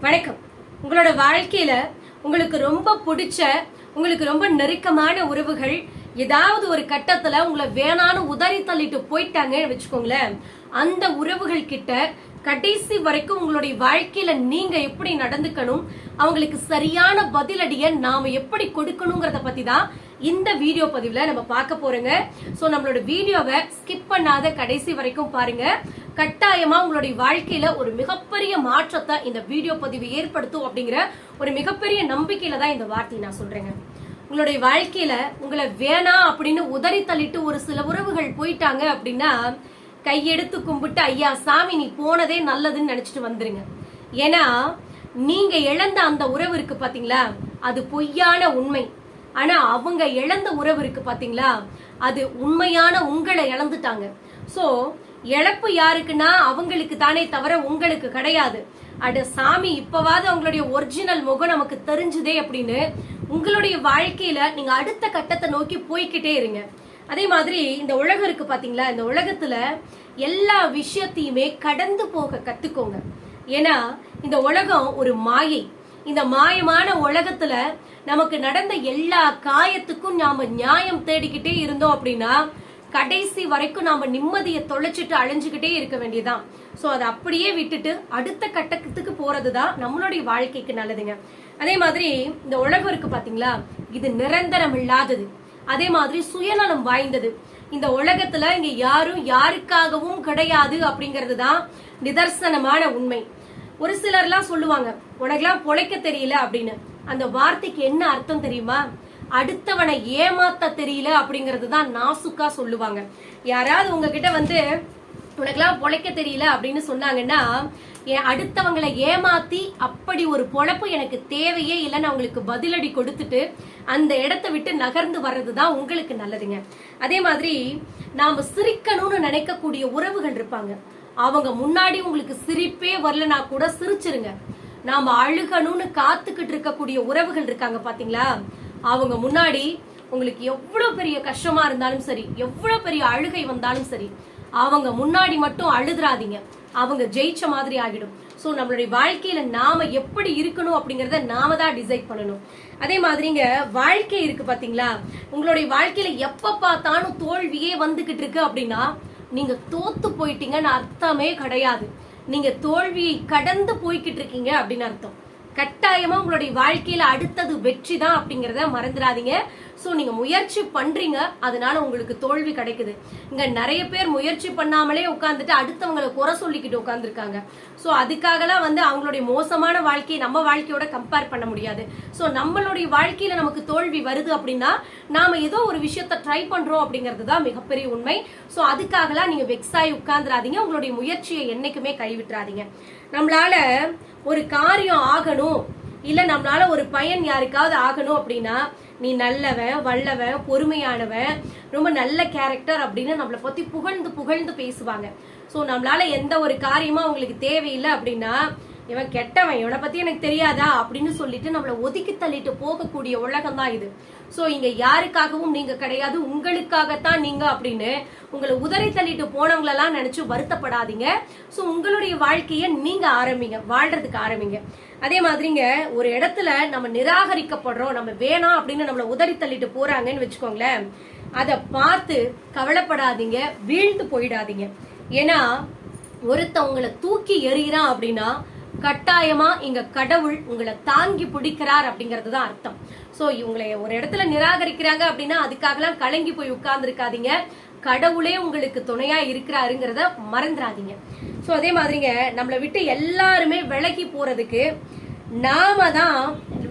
வணக்கம். உங்களோட வாழ்க்கையில உங்களுக்கு ரொம்ப பிடிச்ச உங்களுக்கு ரொம்ப நெருக்கமான உறவுகள் ஏதாவது ஒரு கட்டத்துல உங்களை வேணான்னு உதறி தள்ளிட்டு போயிட்டாங்கன்னு வச்சுக்கோங்களேன். அந்த உறவுகள் கிட்ட கடைசி வரைக்கும் உங்களுடைய வாழ்க்கையில நீங்க எப்படி நடந்துக்கணும் அவங்களுக்கு சரியான பதிலடிய நாம எப்படி கொடுக்கணுங்கிறத பத்தி தான் இந்த வீடியோ பதிவுல நம்ம பார்க்க போறோங்க. சோ நம்மளோட வீடியோவை ஸ்கிப் பண்ணாத கடைசி வரைக்கும் பாருங்க. கட்டாயமா உங்களுடைய வாழ்க்கையில ஒரு மிகப்பெரிய மாற்றத்தை இந்த வீடியோ பதிவு ஏற்படுத்தும் அப்படிங்கிற ஒரு மிகப்பெரிய நம்பிக்கையில தான் இந்த வார்த்தையை நான் சொல்றேங்க. உங்களுடைய வாழ்க்கையில உங்களை வேணாம் அப்படின்னு உதறி தள்ளிட்டு ஒரு சில உறவுகள் போயிட்டாங்க அப்படின்னா கையெடுத்து கும்பிட்டு ஐயா சாமி நீ போனதே நல்லதுன்னு நினைச்சிட்டு வந்துருங்க. ஏன்னா நீங்க இழந்த அந்த உறவு இருக்கு பாத்தீங்களா? அது பொய்யான உண்மை. ஆனா அவங்க இழந்த உறவு இருக்கு பாத்தீங்களா? அது உண்மையான உங்களை இழந்துட்டாங்க. சோ இழப்பு யாருக்குன்னா அவங்களுக்கு தானே தவிர உங்களுக்கு கிடையாது. அட சாமி இப்பவாவது அவங்களுடைய ஒரிஜினல் முகம் நமக்கு தெரிஞ்சுதே அப்படின்னு உங்களுடைய வாழ்க்கையில நீங்க அடுத்த கட்டத்தை நோக்கி போய்கிட்டே இருங்க. அதே மாதிரி இந்த உலகம் இருக்கு பாத்தீங்களா? இந்த உலகத்துல எல்லா விஷயத்தையுமே கடந்து போக கத்துக்கோங்க. ஏன்னா இந்த உலகம் ஒரு மாயை. இந்த மாயமான உலகத்துல நமக்கு நடந்த எல்லா காயத்துக்கும் நாம நியாயம் தேடிக்கிட்டே இருந்தோம் அப்படின்னா கடைசி வரைக்கும் நாம நிம்மதியை தொலைச்சிட்டு அழிஞ்சுக்கிட்டே இருக்க வேண்டியதான் சோ அதை அப்படியே விட்டுட்டு அடுத்த கட்டத்துக்கு போறதுதான் நம்மளுடைய வாழ்க்கைக்கு நல்லதுங்க. அதே மாதிரி இந்த உலகம் இருக்கு பாத்தீங்களா? இது நிரந்தரம் இல்லாதது. அதே மாதிரி சுயநலம் வாய்ந்தது. இந்த உலகத்துல இங்க யாரும் யாருக்காகவும் கிடையாது அப்படிங்கிறது தான் நிதர்சனமான உண்மை. ஒரு சிலர்லாம் சொல்லுவாங்க உனக்கெல்லாம் பொழைக்க தெரியல அப்படின்னு. அந்த வார்த்தைக்கு என்ன அர்த்தம் தெரியுமா? அடுத்தவனை ஏமாத்த தெரியல அப்படிங்கிறது தான் நாசுக்கா சொல்லுவாங்க. யாராவது உங்ககிட்ட வந்து உனக்கெல்லாம் பொழைக்க தெரியல அப்படின்னு சொன்னாங்கன்னா என் அடுத்தவங்களை ஏமாத்தி அப்படி ஒரு பொழப்பு எனக்கு தேவையே இல்லைன்னு அவங்களுக்கு பதிலடி கொடுத்துட்டு அந்த இடத்த விட்டு நகர்ந்து வர்றது தான் உங்களுக்கு நல்லதுங்க. அதே மாதிரி நாம சிரிக்கணும்னு நினைக்கக்கூடிய உறவுகள் இருப்பாங்க. அவங்க முன்னாடி உங்களுக்கு சிரிப்பே வரலனா கூட சிரிச்சிருங்க. நாம அழுகணும்னு காத்துக்கிட்டு இருக்கக்கூடிய உறவுகள் இருக்காங்க பாத்தீங்களா? அவங்க முன்னாடி உங்களுக்கு எவ்வளவு பெரிய கஷ்டமா இருந்தாலும் சரி எவ்வளவு பெரிய அழுகை வந்தாலும் சரி அவங்க முன்னாடி மட்டும் அழுதுறாதீங்க. அவங்க ஜெயிச்ச மாதிரி ஆகிடும். ஸோ நம்மளுடைய வாழ்க்கையில நாம எப்படி இருக்கணும் அப்படிங்கறத நாம தான் டிசைட் பண்ணணும். அதே மாதிரிங்க வாழ்க்கை இருக்கு பாத்தீங்களா? உங்களுடைய வாழ்க்கையில எப்ப பார்த்தாலும் தோல்வியே வந்துகிட்டு இருக்கு அப்படின்னா நீங்க தோத்து போயிட்டீங்கன்னு அர்த்தமே கிடையாது. நீங்க தோல்வியை கடந்து போய்கிட்டு இருக்கீங்க அப்படின்னு அர்த்தம். கட்டாயமா உங்களுடைய வாழ்க்கையில அடுத்தது வெற்றி தான் அப்படிங்கறத மறந்துடாதீங்க. ஸோ நீங்க முயற்சி பண்றீங்க அதனால உங்களுக்கு தோல்வி கிடைக்குது. இங்க நிறைய பேர் முயற்சி பண்ணாமலே உட்காந்துட்டு அடுத்தவங்களை குறை சொல்லிக்கிட்டு உட்காந்துருக்காங்க ஸோ அதுக்காகலாம் வந்து அவங்களுடைய மோசமான வாழ்க்கையை நம்ம வாழ்க்கையோட கம்பேர் பண்ண முடியாது. ஸோ நம்மளுடைய வாழ்க்கையில நமக்கு தோல்வி வருது அப்படின்னா நாம ஏதோ ஒரு விஷயத்த ட்ரை பண்றோம் அப்படிங்கிறது தான் மிகப்பெரிய உண்மை. ஸோ அதுக்காகலாம் நீங்க வெக்ஸாய் உட்காந்துடாதீங்க உங்களுடைய முயற்சியை என்னைக்குமே கைவிட்டுறாதீங்க. நம்மளால ஒரு காரியம் ஆகணும். இல்ல நம்மளால ஒரு பயன் யாருக்காவது ஆகணும் அப்படின்னா நீ நல்லவன் வல்லவன் பொறுமையானவன் ரொம்ப நல்ல கேரக்டர் அப்படின்னு நம்மளை பத்தி புகழ்ந்து புகழ்ந்து பேசுவாங்க. சோ நம்மளால எந்த ஒரு காரியமும் அவங்களுக்கு தேவையில்லை அப்படின்னா இவன் கெட்டவன் இவனை பத்தி எனக்கு தெரியாதா அப்படின்னு சொல்லிட்டு நம்மள ஒதுக்கி தள்ளிட்டு போகக்கூடிய உலகம் தான் இது. சோ இங்க யாருக்காகவும் நீங்க கிடையாது உங்களுக்காகத்தான் நீங்க அப்படின்னு உங்களை உதறி தள்ளிட்டு போனவங்களெல்லாம் நினைச்சு வருத்தப்படாதீங்க. சோ உங்களுடைய வாழ்க்கைய நீங்க ஆரம்பிங்க வாழ்றதுக்கு ஆரம்பிங்க. அதே மாதிரிங்க ஒரு இடத்துல நம்ம நிராகரிக்கப்படுறோம் நம்ம வேணாம் அப்படின்னு நம்மள உதறி தள்ளிட்டு போறாங்கன்னு வச்சுக்கோங்களேன் அதை பார்த்து கவலைப்படாதீங்க வீழ்ந்து போயிடாதீங்க. ஏன்னா ஒருத்த உங்களை தூக்கி எறிகிறான் அப்படின்னா கட்டாயமா இங்க கடவுள் உங்களை தாங்கி பிடிக்கிறார் அப்படிங்கிறது தான் அர்த்தம். சோ இவங்களை ஒரு இடத்துல நிராகரிக்கிறாங்க அப்படின்னா அதுக்காகலாம் கலங்கி போய் உட்கார்ந்து இருக்காதீங்க கடவுளே உங்களுக்கு துணையா இருக்கிறாருங்கிறத மறந்துடாதீங்க சோ அதே மாதிரிங்க நம்மளை விட்டு எல்லாருமே விலகி போறதுக்கு நாம தான்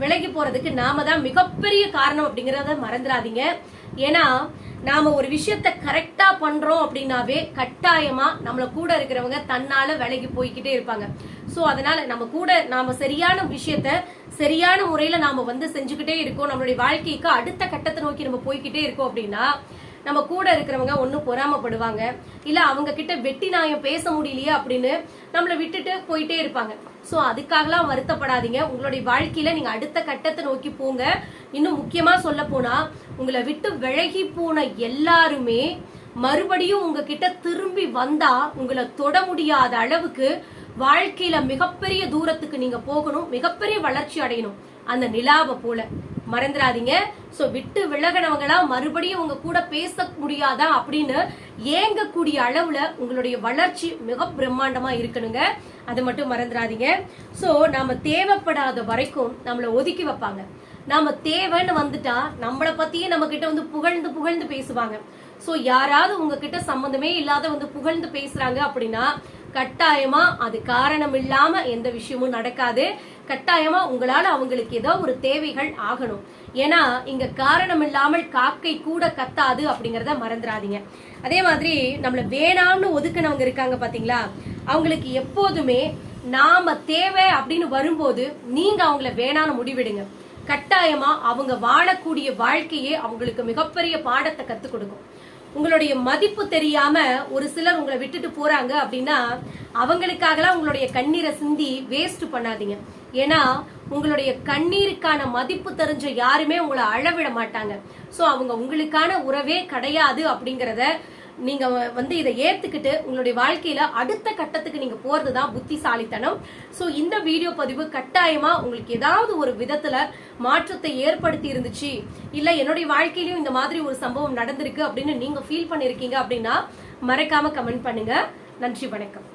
விலகி போறதுக்கு நாம தான் மிகப்பெரிய காரணம் அப்படிங்கறத மறந்துடாதீங்க ஏன்னா நாம ஒரு விஷயத்த கரெக்டா பண்றோம் அப்படின்னாவே கட்டாயமா நம்மள கூட இருக்கிறவங்க தன்னால விலகி போய்கிட்டே இருப்பாங்க. சோ அதனால நம்ம கூட நாம சரியான விஷயத்த சரியான முறையில நாம வந்து செஞ்சுக்கிட்டே இருக்கோம். நம்மளுடைய வாழ்க்கைக்கு அடுத்த கட்டத்தை நோக்கி நம்ம போய்கிட்டே இருக்கோம் அப்படின்னா நம்ம கூட இருக்கிறவங்க ஒன்றும் பொறாமப்படுவாங்க. இல்லை அவங்க கிட்ட வெட்டி நாயம் பேச முடியலையே அப்படின்னு நம்மளை விட்டுட்டு போயிட்டே இருப்பாங்க. ஸோ அதுக்காகலாம் வருத்தப்படாதீங்க. உங்களுடைய வாழ்க்கையில நீங்க அடுத்த கட்டத்தை நோக்கி போங்க. இன்னும் முக்கியமா சொல்ல போனா உங்களை விட்டு விலகி போன எல்லாருமே மறுபடியும் உங்ககிட்ட திரும்பி வந்தா உங்களை தொட முடியாத அளவுக்கு வாழ்க்கையில மிகப்பெரிய தூரத்துக்கு நீங்க போகணும். மிகப்பெரிய வளர்ச்சி அடையணும். அந்த நிலாவை போல. மறந்துடாதீங்க சோ விட்டு விலகினவங்களா மறுபடியும் உங்க கூட பேச முடியாதா அப்படின்னு ஏங்கக்கூடிய அளவுல உங்களுடைய வளர்ச்சி மிக பிரம்மாண்டமா இருக்கணுங்க. அது மட்டும் மறந்துடாதீங்க சோ நாம தேவைப்படாத வரைக்கும் நம்மளை ஒதுக்கி வைப்பாங்க. நாம தேவைன்னு வந்துட்டா நம்மளை பத்தியே நம்ம கிட்ட வந்து புகழ்ந்து புகழ்ந்து பேசுவாங்க. சோ யாராவது உங்ககிட்ட சம்பந்தமே இல்லாத வந்து புகழ்ந்து பேசுறாங்க அப்படின்னா கட்டாயமா அது காரணம் இல்லாம எந்த விஷயமும் நடக்காது. கட்டாயமா உங்களால அவங்களுக்கு ஏதோ ஒரு தேவைகள் ஆகணும். ஏன்னா இங்க காரணம் இல்லாமல் காக்கை கூட கத்தாது அப்படிங்கறத மறந்துடாதீங்க அதே மாதிரி நம்மள வேணாம்னு ஒதுக்குனவங்க இருக்காங்க பாத்தீங்களா? அவங்களுக்கு எப்போதுமே நாம தேவை அப்படின்னு வரும்போது நீங்க அவங்கள வேணான்னு முடிவிடுங்க. கட்டாயமா அவங்க வாழக்கூடிய வாழ்க்கையே அவங்களுக்கு மிகப்பெரிய பாடத்தை கத்துக் கொடுக்கும். உங்களுடைய மதிப்பு தெரியாம ஒரு சிலர் உங்களை விட்டுட்டு போறாங்க அப்படின்னா அவங்களுக்காகலாம் உங்களுடைய கண்ணீரை சிந்தி வேஸ்ட் பண்ணாதீங்க. ஏன்னா உங்களுடைய கண்ணீருக்கான மதிப்பு தெரிஞ்ச யாருமே உங்களை அழவிட மாட்டாங்க. சோ அவங்க உங்களுக்கான உறவே கிடையாது அப்படிங்கறத நீங்க வந்து இதை ஏத்துக்கிட்டு உங்களுடைய வாழ்க்கையில அடுத்த கட்டத்துக்கு நீங்க போறதுதான் புத்திசாலித்தனம். ஸோ இந்த வீடியோ பதிவு கட்டாயமா உங்களுக்கு ஏதாவது ஒரு விதத்துல மாற்றத்தை ஏற்படுத்தி இருந்துச்சு இல்ல என்னுடைய வாழ்க்கையிலயும் இந்த மாதிரி ஒரு சம்பவம் நடந்திருக்கு அப்படின்னு நீங்க ஃபீல் பண்ணிருக்கீங்க அப்படின்னா மறக்காம கமெண்ட் பண்ணுங்க. நன்றி வணக்கம்.